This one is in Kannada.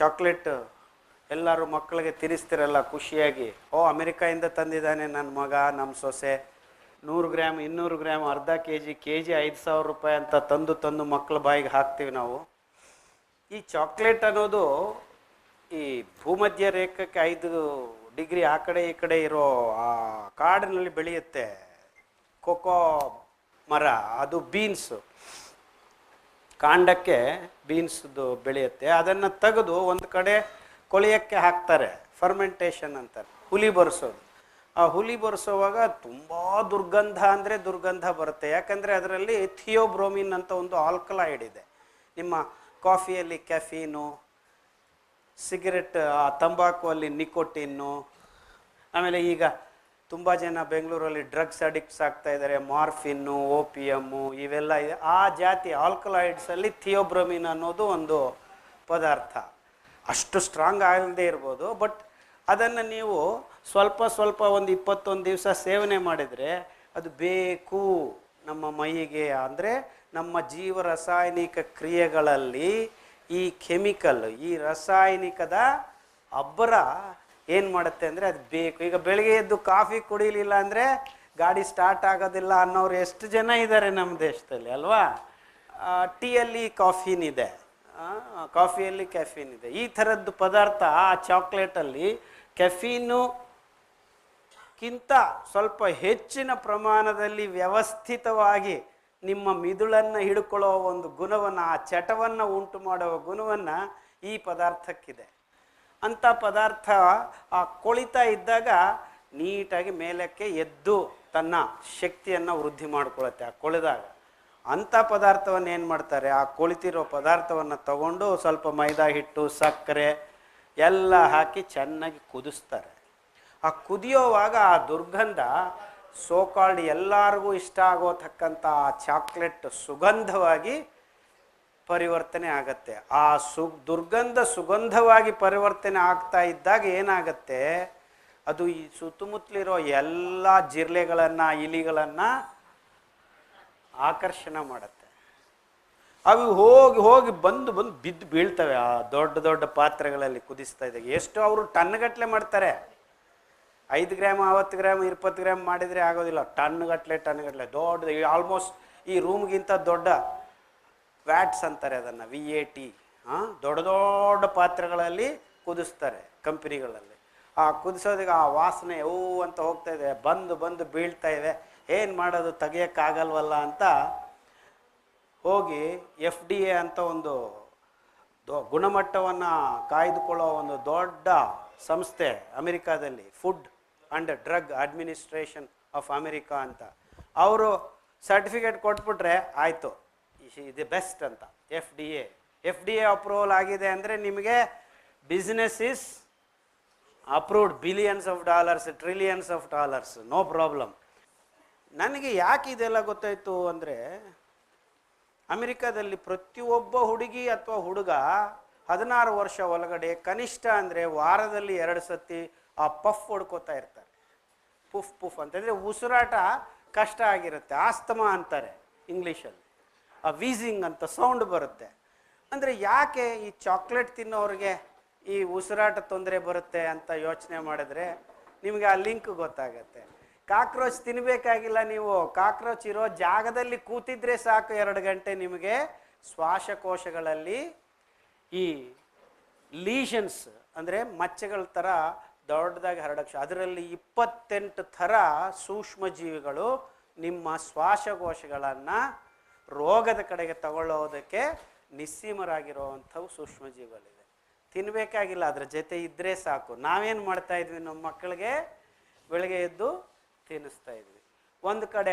ಚಾಕ್ಲೇಟ್ ಎಲ್ಲರೂ ಮಕ್ಕಳಿಗೆ ತಿನ್ನಿಸ್ತಿರಲ್ಲ ಖುಷಿಯಾಗಿ. ಓ ಅಮೆರಿಕಾಯಿಂದ ತಂದಿದ್ದಾನೆ ನನ್ನ ಮಗ ನಮ್ಮ ಸೊಸೆ. ನೂರು ಗ್ರಾಮ್, ಇನ್ನೂರು ಗ್ರಾಮ್, ಅರ್ಧ ಕೆ ಜಿ ಕೆ ಜಿ ಐದು ಸಾವಿರ ರೂಪಾಯಿ ಅಂತ ತಂದು ತಂದು ಮಕ್ಕಳ ಬಾಯಿಗೆ ಹಾಕ್ತೀವಿ ನಾವು. ಈ ಚಾಕ್ಲೇಟ್ ಅನ್ನೋದು ಈ ಭೂಮಧ್ಯ ರೇಖಕ್ಕೆ ಐದು ಡಿಗ್ರಿ ಆ ಕಡೆ ಈ ಕಡೆ ಇರೋ ಆ ಕಾಡಿನಲ್ಲಿ ಬೆಳೆಯುತ್ತೆ. ಕೊಕೋ ಮರ, ಅದು ಬೀನ್ಸು. ಕಾಂಡಕ್ಕೆ ಬೀನ್ಸ್ದು ಬೆಳೆಯುತ್ತೆ. ಅದನ್ನು ತೆಗೆದು ಒಂದು ಕಡೆ ಕೊಳೆಯೋಕ್ಕೆ ಹಾಕ್ತಾರೆ. ಫರ್ಮೆಂಟೇಷನ್ ಅಂತಾರೆ. ಹುಲಿ ಬರೆಸೋದು. ಆ ಹುಲಿ ಬರ್ಸೋವಾಗ ತುಂಬ ದುರ್ಗಂಧ ಅಂದರೆ ದುರ್ಗಂಧ ಬರುತ್ತೆ. ಯಾಕಂದರೆ ಅದರಲ್ಲಿ ಥಿಯೋಬ್ರೋಮಿನ್ ಅಂತ ಒಂದು ಆಲ್ಕಲಾಯ್ಡ್ ಇದೆ. ನಿಮ್ಮ ಕಾಫಿಯಲ್ಲಿ ಕೆಫೀನು ಸಿಗರೆಟ್ ತಂಬಾಕು ಅಲ್ಲಿ ನಿಕೋಟಿನ್ನು, ಆಮೇಲೆ ಈಗ ತುಂಬ ಜನ ಬೆಂಗಳೂರಲ್ಲಿ ಡ್ರಗ್ಸ್ ಅಡಿಕ್ಟ್ಸ್ ಆಗ್ತಾ ಇದ್ದಾರೆ. ಮಾರ್ಫಿನ್ನು, ಓಪಿಯಮ್ಮು ಇವೆಲ್ಲ ಇದೆ. ಆ ಜಾತಿ ಆಲ್ಕಲಾಯ್ಡ್ಸಲ್ಲಿ ಥಿಯೋಬ್ರಮಿನ್ ಅನ್ನೋದು ಒಂದು ಪದಾರ್ಥ. ಅಷ್ಟು ಸ್ಟ್ರಾಂಗ್ ಆಗದೇ ಇರ್ಬೋದು. ಬಟ್ ಅದನ್ನು ನೀವು ಸ್ವಲ್ಪ ಸ್ವಲ್ಪ ಒಂದು ಇಪ್ಪತ್ತೊಂದು ದಿವಸ ಸೇವನೆ ಮಾಡಿದರೆ ಅದು ಬೇಕು ನಮ್ಮ ಮೈಗೆ. ಅಂದರೆ ನಮ್ಮ ಜೀವ ರಾಸಾಯನಿಕ ಕ್ರಿಯೆಗಳಲ್ಲಿ ಈ ಕೆಮಿಕಲ್, ಈ ರಾಸಾಯನಿಕದ ಅಬ್ಬರ ಏನು ಮಾಡುತ್ತೆ ಅಂದರೆ ಅದು ಬೇಕು. ಈಗ ಬೆಳಗ್ಗೆ ಎದ್ದು ಕಾಫಿ ಕುಡಿಲಿಲ್ಲ ಅಂದರೆ ಗಾಡಿ ಸ್ಟಾರ್ಟ್ ಆಗೋದಿಲ್ಲ ಅನ್ನೋರು ಎಷ್ಟು ಜನ ಇದ್ದಾರೆ ನಮ್ಮ ದೇಶದಲ್ಲಿ, ಅಲ್ವಾ? ಟೀಯಲ್ಲಿ ಕಾಫಿನ್ ಇದೆ. ಕಾಫಿಯಲ್ಲಿ ಕೆಫೀನ್ ಇದೆ. ಈ ಥರದ್ದು ಪದಾರ್ಥ ಆ ಚಾಕ್ಲೇಟಲ್ಲಿ ಕೆಫೀನು ಕಿಂತ ಸ್ವಲ್ಪ ಹೆಚ್ಚಿನ ಪ್ರಮಾಣದಲ್ಲಿ ವ್ಯವಸ್ಥಿತವಾಗಿ ನಿಮ್ಮ ಮಿದುಳನ್ನು ಹಿಡ್ಕೊಳ್ಳೋ ಒಂದು ಗುಣವನ್ನು, ಆ ಚಟವನ್ನು ಉಂಟು ಮಾಡುವ ಗುಣವನ್ನು ಈ ಪದಾರ್ಥಕ್ಕಿದೆ. ಅಂಥ ಪದಾರ್ಥ ಆ ಕೊಳಿತಾ ಇದ್ದಾಗ ನೀಟಾಗಿ ಮೇಲಕ್ಕೆ ಎದ್ದು ತನ್ನ ಶಕ್ತಿಯನ್ನು ವೃದ್ಧಿ ಮಾಡಿಕೊಳ್ಳುತ್ತೆ ಆ ಕೊಳೆದಾಗ. ಅಂಥ ಪದಾರ್ಥವನ್ನು ಏನು ಮಾಡ್ತಾರೆ? ಆ ಕೊಳಿತಿರೋ ಪದಾರ್ಥವನ್ನು ತಗೊಂಡು ಸ್ವಲ್ಪ ಮೈದಾ ಹಿಟ್ಟು, ಸಕ್ಕರೆ ಎಲ್ಲ ಹಾಕಿ ಚೆನ್ನಾಗಿ ಕುದಿಸ್ತಾರೆ. ಆ ಕುದಿಯೋವಾಗ ಆ ದುರ್ಗಂಧ ಸೋಕಾಲ್ಡ್ ಎಲ್ಲರಿಗೂ ಇಷ್ಟ ಆಗೋತಕ್ಕಂಥ ಆ ಚಾಕ್ಲೇಟ್ ಸುಗಂಧವಾಗಿ ಪರಿವರ್ತನೆ ಆಗತ್ತೆ. ಆ ಸು ದುರ್ಗಂಧ ಸುಗಂಧವಾಗಿ ಪರಿವರ್ತನೆ ಆಗ್ತಾ ಇದ್ದಾಗ ಏನಾಗತ್ತೆ? ಅದು ಈ ಸುತ್ತಮುತ್ತಲಿರೋ ಎಲ್ಲ ಜಿರ್ಲೆಗಳನ್ನು, ಇಲಿಗಳನ್ನು ಆಕರ್ಷಣೆ ಮಾಡುತ್ತೆ. ಅವು ಹೋಗಿ ಹೋಗಿ ಬಂದು ಬಂದು ಬಿದ್ದು ಬೀಳ್ತವೆ. ಆ ದೊಡ್ಡ ದೊಡ್ಡ ಪಾತ್ರೆಗಳಲ್ಲಿ ಕುದಿಸ್ತಾ ಇದ್ದಾಗ ಎಷ್ಟು ಅವರು ಟನ್ಗಟ್ಟಲೆ ಮಾಡ್ತಾರೆ. ಐದು ಗ್ರಾಮ್ ಅವತ್ತು ಗ್ರಾಮ್, ಇಪ್ಪತ್ತು ಗ್ರಾಮ್ ಮಾಡಿದರೆ ಆಗೋದಿಲ್ಲ. ಟನ್ಗಟ್ಟಲೆ ಟನ್ಗಟ್ಲೆ ದೊಡ್ಡ ಆಲ್ಮೋಸ್ಟ್ ಈ ರೂಮ್ಗಿಂತ ದೊಡ್ಡ ವ್ಯಾಟ್ಸ್ ಅಂತಾರೆ ಅದನ್ನು ವಿ ಎ ಟಿ ಹಾಂ ದೊಡ್ಡ ದೊಡ್ಡ ಪಾತ್ರೆಗಳಲ್ಲಿ ಕುದಿಸ್ತಾರೆ ಕಂಪ್ನಿಗಳಲ್ಲಿ. ಆ ಕುದಿಸೋದಿಗೆ ಆ ವಾಸನೆ ಹೂ ಅಂತ ಹೋಗ್ತಾ ಇದೆ, ಬಂದು ಬಂದು ಬೀಳ್ತಾ ಇದೆ. ಏನು ಮಾಡೋದು, ತೆಗಿಯೋಕ್ಕಾಗಲ್ವಲ್ಲ ಅಂತ ಹೋಗಿ ಎಫ್ ಡಿ ಎ ಅಂತ ಒಂದು ದೊ- ಗುಣಮಟ್ಟವನ್ನು ಕಾಯ್ದುಕೊಳ್ಳೋ ಒಂದು ದೊಡ್ಡ ಸಂಸ್ಥೆ ಅಮೆರಿಕಾದಲ್ಲಿ food and drug administration of America ಅಂತ. ಅವರು ಸರ್ಟಿಫಿಕೇಟ್ ಕೊಟ್ಬಿಟ್ರೆ ಆಯಿತು. ಇದು ಬೆಸ್ಟ್ ಅಂತ. F D A. F D A approval ಆಗಿದೆ ಅಂದರೆ ನಿಮಗೆ business is approved billions of dollars trillions of dollars no problem ನನಗೆ ಯಾಕೆ ಇದೆಲ್ಲ ಗೊತ್ತಾಯಿತು ಅಂದರೆ ಅಮೆರಿಕದಲ್ಲಿ ಪ್ರತಿಯೊಬ್ಬ ಹುಡುಗಿ ಅಥವಾ ಹುಡುಗ ಹದಿನಾರು ವರ್ಷ ಒಳಗಡೆ ಕನಿಷ್ಠ ಅಂದರೆ ವಾರದಲ್ಲಿ ಎರಡು ಸತಿ ಆ ಪಫ್ ಹೊಡ್ಕೋತಾ ಇರ್ತಾರೆ. ಪುಫ್ ಪುಫ್ ಅಂತಂದರೆ ಉಸಿರಾಟ ಕಷ್ಟ ಆಗಿರುತ್ತೆ. ಆಸ್ತಮ ಅಂತಾರೆ ಇಂಗ್ಲೀಷಲ್ಲಿ. ಆ ವೀಸಿಂಗ್ ಅಂತ ಸೌಂಡ್ ಬರುತ್ತೆ. ಅಂದರೆ ಯಾಕೆ ಈ ಚಾಕ್ಲೇಟ್ ತಿನ್ನೋರಿಗೆ ಈ ಉಸಿರಾಟ ತೊಂದರೆ ಬರುತ್ತೆ ಅಂತ ಯೋಚನೆ ಮಾಡಿದ್ರೆ ನಿಮಗೆ ಆ ಲಿಂಕ್ ಗೊತ್ತಾಗತ್ತೆ. ಕಾಕ್ರೋಚ್ ತಿನ್ನಬೇಕಾಗಿಲ್ಲ ನೀವು. ಕಾಕ್ರೋಚ್ ಇರೋ ಜಾಗದಲ್ಲಿ ಕೂತಿದ್ರೆ ಸಾಕು ಎರಡು ಗಂಟೆ ನಿಮಗೆ ಶ್ವಾಸಕೋಶಗಳಲ್ಲಿ ಈ ಲೀಷನ್ಸ್ ಅಂದರೆ ಮಚ್ಚೆಗಳ ಥರ ದೊಡ್ಡದಾಗಿ ಹರಡಕ್ಷ ಅದರಲ್ಲಿ ಇಪ್ಪತ್ತೆಂಟು ಥರ ಸೂಕ್ಷ್ಮಜೀವಿಗಳು ನಿಮ್ಮ ಶ್ವಾಸಕೋಶಗಳನ್ನು ರೋಗದ ಕಡೆಗೆ ತಗೊಳ್ಳೋದಕ್ಕೆ ನಿಸ್ಸೀಮರಾಗಿರುವಂಥವು ಸೂಕ್ಷ್ಮಜೀವಗಳಿದೆ. ತಿನ್ನಬೇಕಾಗಿಲ್ಲ ಅದ್ರ ಜೊತೆ ಇದ್ದರೆ ಸಾಕು. ನಾವೇನು ಮಾಡ್ತಾ ಇದ್ವಿ, ನಮ್ಮ ಮಕ್ಕಳಿಗೆ ಬೆಳಗ್ಗೆ ಎದ್ದು ತಿನ್ನಿಸ್ತಾ ಇದ್ವಿ. ಒಂದು ಕಡೆ